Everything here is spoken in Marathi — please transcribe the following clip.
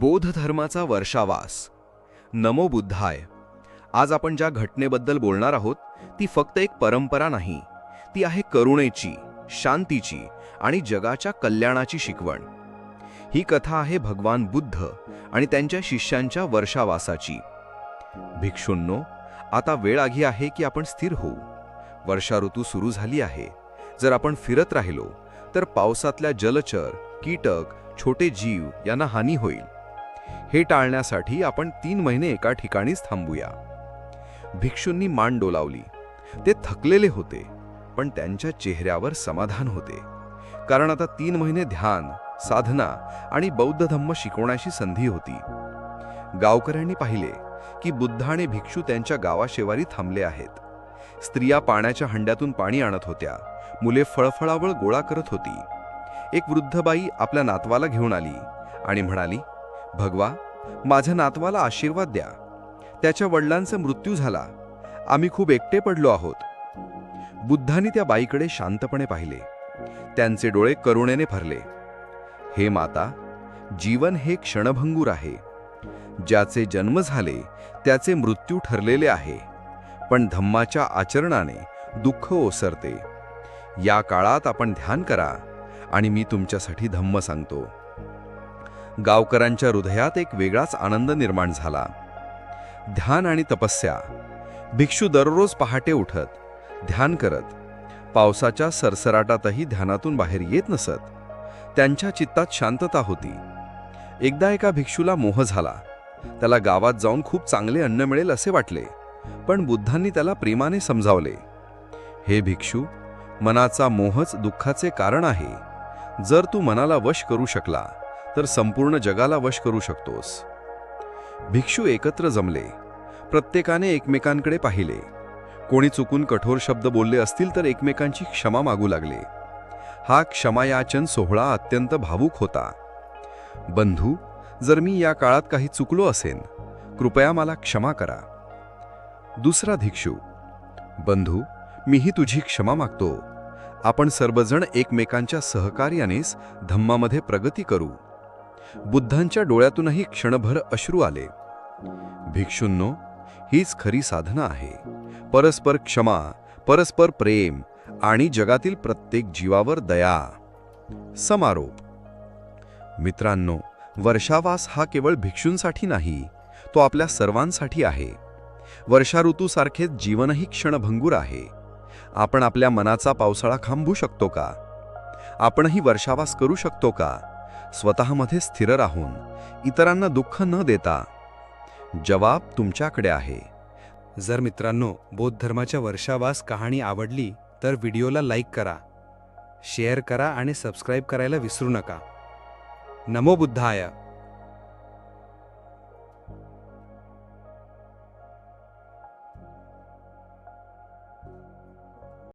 बोधधर्माचा वर्षावास. नमो बुद्धाय. आज आपण ज्या घटनेबद्दल बोलणार आहोत ती फक्त एक परंपरा नाही ती आहे करुणेची शांतीची आणि जगाच्या कल्याणाची शिकवण. ही कथा आहे भगवान बुद्ध आणि त्यांच्या शिष्यांच्या वर्षावासाची. भिक्षूंनो आता वेळ आगी आहे की आपण स्थिर होऊ. वर्षा ऋतू सुरू झाली आहे. जर आपण फिरत राहिलो तर पावसातल्या जलचर कीटक छोटे जीव यांना हानी होईल. हे टाळण्यासाठी आपण तीन महिने एका ठिकाणीच थांबूया. भिक्षूंनी मान डोलावली. ते थकलेले होते पण त्यांच्या चेहऱ्यावर समाधान होते. कारण आता तीन महिने ध्यान साधना आणि बौद्ध धम्म शिकवण्याची संधी होती. गावकऱ्यांनी पाहिले की बुद्ध आणि भिक्षू त्यांच्या गावाशेवारी थांबले आहेत. स्त्रिया पाण्याच्या हंड्यातून पाणी आणत होत्या. मुले फळफळावळ गोळा करत होती. एक वृद्ध बाई आपल्या नातवाला घेऊन आली आणि म्हणाली भगवा माझ्या नातवाला आशीर्वाद द्या. त्याच्या वडिलांचा मृत्यू झाला. आम्ही खूप एकटे पडलो आहोत. बुद्धांनी त्या बाईकडे शांतपणे पाहिले. त्यांचे डोळे करुणेने भरले. हे माता जीवन हे क्षणभंगूर आहे. ज्याचे जन्म झाले त्याचे मृत्यू ठरलेले आहे. पण धम्माच्या आचरणाने दुःख ओसरते. या काळात आपण ध्यान करा आणि मी तुमच्यासाठी धम्म सांगतो. गावकऱ्यांच्या हृदयात एक वेगळाच आनंद निर्माण झाला. ध्यान आणि तपस्या. भिक्षू दररोज पहाटे उठत ध्यान करत. पावसाच्या सरसराटातही ध्यानातून बाहेर येत नसत. त्यांच्या चित्तात शांतता होती. एकदा एका भिक्षूला मोह झाला. त्याला गावात जाऊन खूप चांगले अन्न मिळेल असे वाटले पण बुद्धांनी त्याला प्रेमाने समजावले. हे भिक्षू मनाचा मोहच दुःखाचे कारण आहे. जर तू मनाला वश करू शकला तर संपूर्ण जगाला वश करू शकतोस. भिक्षू एकत्र जमले. प्रत्येकाने एकमेकांकडे पाहिले. कोणी चुकून कठोर शब्द बोलले असतील तर एकमेकांची क्षमा मागू लागले. हा क्षमायाचन सोहळा अत्यंत भावूक होता. बंधू जर मी या काळात काही चुकलो असेन कृपया मला क्षमा करा. दुसरा भिक्षू बंधू मीही तुझी क्षमा मागतो. आपण सर्वजण एकमेकांच्या सहकार्यानेच धम्मामध्ये प्रगती करू. बुद्धांच्या डोळ्यातूनही क्षणभर अश्रू आले. भिक्षूंनो हीच खरी साधना आहे. परस्पर क्षमा परस्पर प्रेम आणि जगातील प्रत्येक जीवावर दया. समारोप. मित्रांनो वर्षावास हा केवळ भिक्षूंसाठी नाही तो आपल्या सर्वांसाठी आहे. वर्षा ऋतूसारखेच जीवनही क्षणभंगूर आहे. आपण आपल्या मनाचा पावसाळा खांबू शकतो का? आपणही वर्षावास करू शकतो का? स्वतःमध्ये स्थिर राहून इतरांना दुःख न देता जवाब तुमच्याकडे आहे. जर मित्रांनो बौद्ध धर्माच्या वर्षावास कहाणी आवडली तर व्हिडिओला लाईक करा शेअर करा आणि सबस्क्राईब करायला विसरू नका. नमो बुद्धाय.